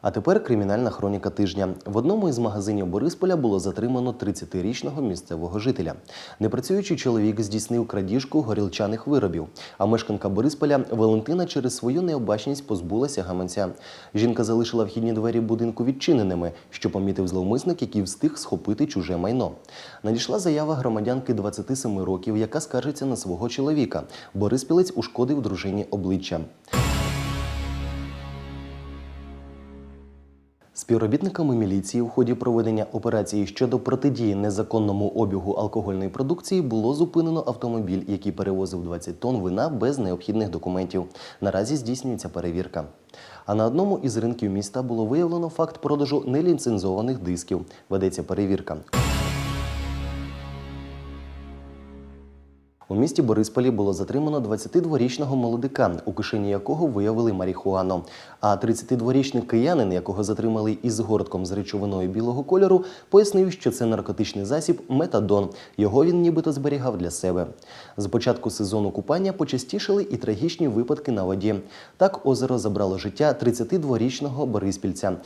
А тепер кримінальна хроніка тижня. В одному із магазинів Борисполя було затримано 30-річного місцевого жителя. Непрацюючий чоловік здійснив крадіжку горілчаних виробів. А мешканка Борисполя Валентина через свою необачність позбулася гаманця. Жінка залишила вхідні двері будинку відчиненими, що помітив зловмисник, який встиг схопити чуже майно. Надійшла заява громадянки 27 років, яка скаржиться на свого чоловіка. Бориспілець ушкодив дружині обличчя. Співробітниками міліції у ході проведення операції щодо протидії незаконному обігу алкогольної продукції було зупинено автомобіль, який перевозив 20 тонн вина без необхідних документів. Наразі здійснюється перевірка. А на одному із ринків міста було виявлено факт продажу неліцензованих дисків. Ведеться перевірка. У місті Борисполі було затримано 22-річного молодика, у кишені якого виявили марихуану. А 32-річний киянин, якого затримали із гортком з речовиною білого кольору, пояснив, що це наркотичний засіб метадон. Його він нібито зберігав для себе. З початку сезону купання почастішали і трагічні випадки на воді. Так озеро забрало життя 32-річного бориспільця.